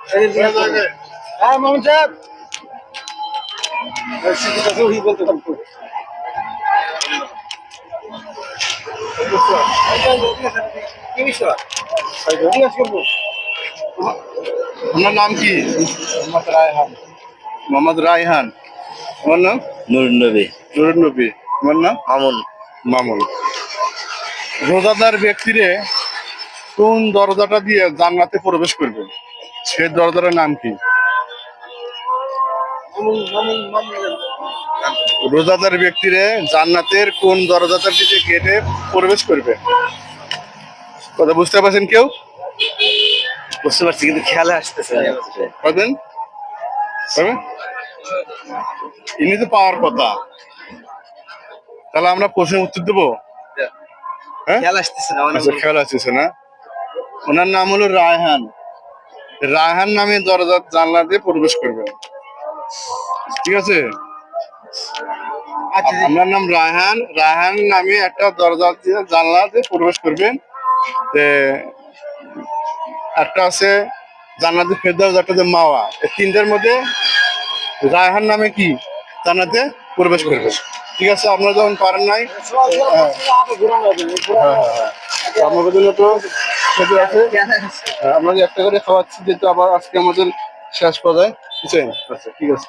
হ্যাঁ সাহেব। বলতে পারব আপনার নাম কি? মোহাম্মদ রায়হান। মোহাম্মদ রায়হান। আমার নাম? নূর নবী। নুরুন নবী। আমার নাম? মামুন। মামুন। রোজাদার ব্যক্তিরে কোন দরজাটা দিয়ে জান্নাতে প্রবেশ করবে সে দরজাটার নাম কি? রোজাদার ব্যক্তিরে জান্নাতের কোন দরজাটা দিয়ে গেটে প্রবেশ করবে কথা বুঝতে পারছেন কেউ? বুঝতে পারছি কিন্তু খেয়ালে আসতেছে না। পাবেন পাবেন ইনি তো পাওয়ার কথা। তাহলে আমরা প্রশ্নের উত্তর দেবো? হ্যাঁ? খেয়াল আসতেছে না আচ্ছা খেয়াল আসছে না। ওনার নাম হলো রায়হান। রায়হান নামে দরজা জানলা দিয়ে প্রবেশ করবেন। ঠিক আছে? আচ্ছা আপনার নাম রায়হান। রায়হান নামে একটা দরজা দিয়ে জানলা দিয়ে প্রবেশ করবেন। একটা আছে জান্নাতে ফেরদাউস একটা যে মাওয়া। এই তিনটার মধ্যে রায়হান নামে কি? জান্নাতে প্রবেশ করবে ঠিক আছে আপনারা যখন পারেন নাই হ্যাঁ, হ্যাঁ, হ্যাঁ। আপনাদের জন্য তো খেতে আছে? হ্যাঁ, একটা করে খাওয়াচ্ছি যেহেতু আবার আজকে আমাদের শেষ পর্যায়ে। বুঝছেন? আচ্ছা ঠিক আছে।